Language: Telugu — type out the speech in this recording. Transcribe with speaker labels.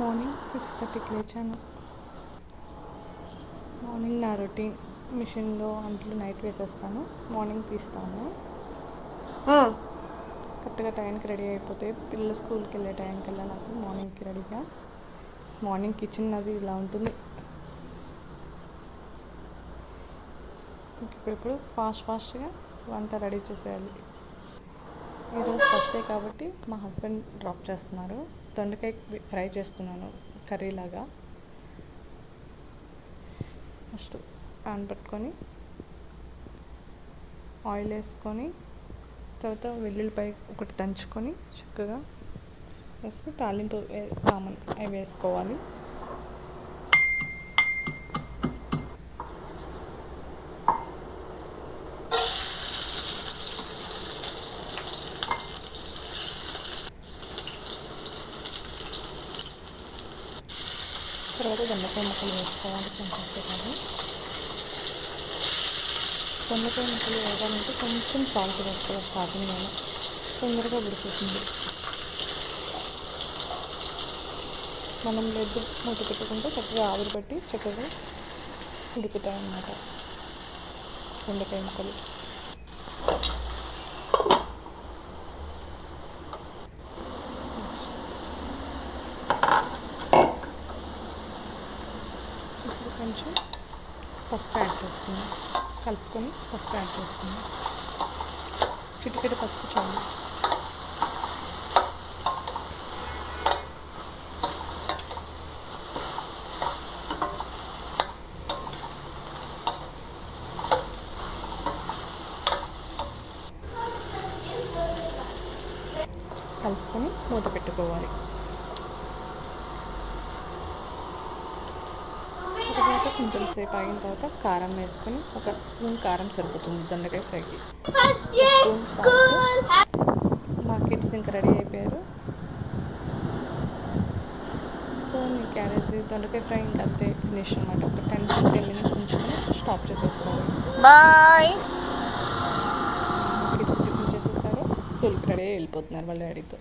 Speaker 1: మార్నింగ్ సిక్స్ థర్టీకి లేచాను. మార్నింగ్ నా రొటీన్ మిషన్లో అంట్లు నైట్ వేసేస్తాను. మార్నింగ్ తీస్తాను. కరెక్ట్గా టైంకి రెడీ అయిపోతే పిల్లలు స్కూల్కి వెళ్ళే టైంకల్లా నాకు మార్నింగ్కి రెడీగా. మార్నింగ్ కిచెన్ అది ఇలా ఉంటుంది. ఇప్పుడిప్పుడు ఫాస్ట్ ఫాస్ట్గా వంట రెడీ చేసేయాలి. ఈరోజు ఫస్ట్ డే కాబట్టి మా హస్బెండ్ డ్రాప్ చేస్తున్నారు. దొండకాయ ఫ్రై చేస్తున్నాను కర్రీ లాగా ఫస్ట్ పాన్ పెట్టుకొని ఆయిల్ వేసుకొని తర్వాత వెల్లుల్లిపాయ ఒకటి దంచుకొని చక్కగా వేసుకుని తాలింపు కామన్ అవి వేసుకోవాలి. తర్వాత దొండకాయ ముక్కలు వేసుకోవాలి కొంచెం దొండకాయ ముక్కలు వేయడానికి కొంచెం సాల్ట్ వేసుకోవాలి స్టార్టింగ్ నేను తొందరగా ఉడికిపోతుంది మనం లెగ్ మూత పెట్టుకుంటే చక్కగా ఆవిరి పెట్టి చక్కగా ఉడుకుతాయి అన్నమాట దొండకాయ ముక్కలు. ఇప్పుడు కొంచెం పసుపు యాడ్ చేసుకున్నాం కలుపుకొని పసుపు యాడ్ చేసుకున్నాం చిటికెట పసుపు చాలు. కలుపుకొని మూత పెట్టుకోవాలి. తర్వాత కొంచెం సేపు ఆగిన తర్వాత కారం వేసుకొని ఒక స్పూన్ కారం సరిపోతుంది దొండకాయ ఫ్రైకి స్పూన్ సాల్ట్. మా కిడ్స్ ఇంకా రెడీ అయిపోయారు. సో మీ క్యారేజ్ దొండకాయ ఫ్రై ఇంకా అంతే ఫినిష్ అనమాట ఒక టెన్ ఫిఫ్టీన్ మినిట్స్ ఉంచుకొని స్టాప్ చేసేసుకోవాలి.
Speaker 2: బాయ్
Speaker 1: కిడ్స్ టిఫిన్ చేసేసారు. స్కూల్కి రెడీ వెళ్ళిపోతున్నారు వాళ్ళ డాడీతో.